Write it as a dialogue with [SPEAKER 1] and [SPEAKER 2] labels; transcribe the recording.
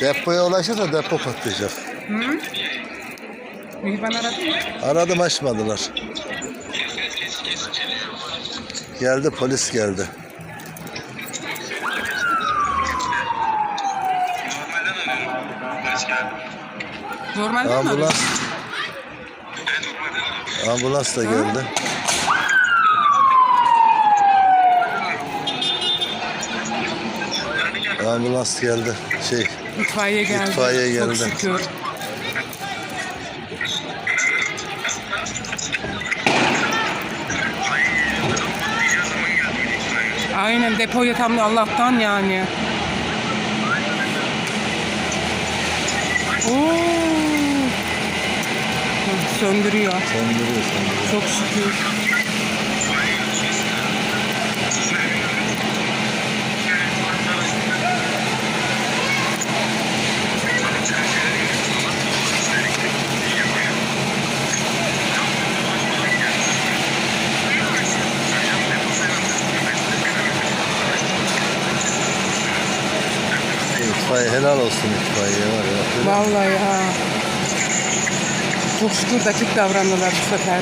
[SPEAKER 1] Depoya ulaşırsa depo patlayacak.
[SPEAKER 2] Hı? Mihban aradı mı?
[SPEAKER 1] Aradım açmadılar. Geldi polis geldi.
[SPEAKER 2] Normalde mi arıyor?
[SPEAKER 1] Ambulans. Ambulans da geldi. Ambulans geldi. Şey,
[SPEAKER 2] İtfaiye geldi.
[SPEAKER 1] İtfaiye
[SPEAKER 2] Çok
[SPEAKER 1] geldi.
[SPEAKER 2] şükür. Aynen depoya tam Allah'tan yani. Oo. Söndürüyor.
[SPEAKER 1] söndürüyor söndürüyor.
[SPEAKER 2] Çok şükür.
[SPEAKER 1] İtfaiye helal olsun itfaiye var ya.
[SPEAKER 2] Vallahi ha. Çok şükür dakik davrandılar bu sefer.